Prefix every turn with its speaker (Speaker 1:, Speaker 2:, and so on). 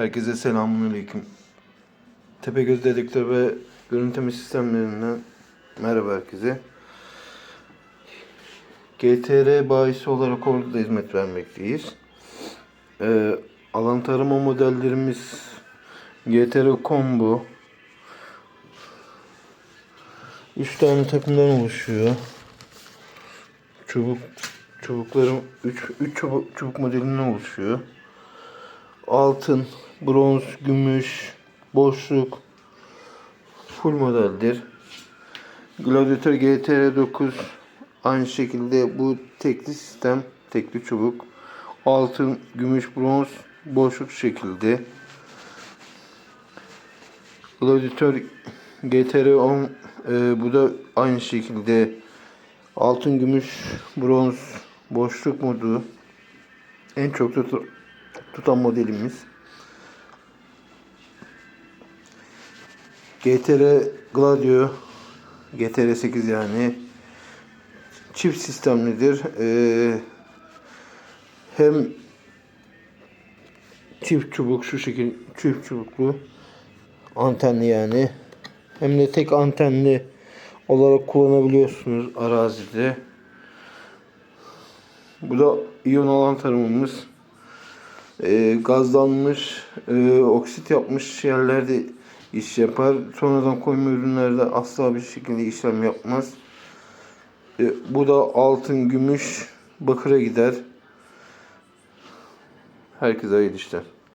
Speaker 1: Herkese selamünaleyküm. Tepegöz dedektör ve görüntüleme sistemlerinden merhaba herkese. GTR bayisi olarak orada da hizmet vermekteyiz. Ee, alan tarama modellerimiz GTR Combo 3 tane takımdan oluşuyor. Çubuk çubuklarım 3 3 çubuk, çubuk modelinden oluşuyor. Altın, bronz, gümüş, boşluk full modeldir. Gladiator GTR 9 aynı şekilde bu tekli sistem, tekli çubuk. Altın, gümüş, bronz, boşluk şekilde. Gladiator GTR 10 e, bu da aynı şekilde altın, gümüş, bronz, boşluk modu. En çok tutan modelimiz. GTR Gladio GTR 8 yani çift sistemlidir. Ee, hem çift çubuk şu şekil çift çubuklu antenli yani hem de tek antenli olarak kullanabiliyorsunuz arazide. Bu da iyon alan tarımımız. Ee, gazlanmış, e, oksit yapmış yerlerde iş yapar. Sonradan koyma ürünlerde asla bir şekilde işlem yapmaz. E, bu da altın, gümüş, bakıra gider. Herkese hayırlı işler.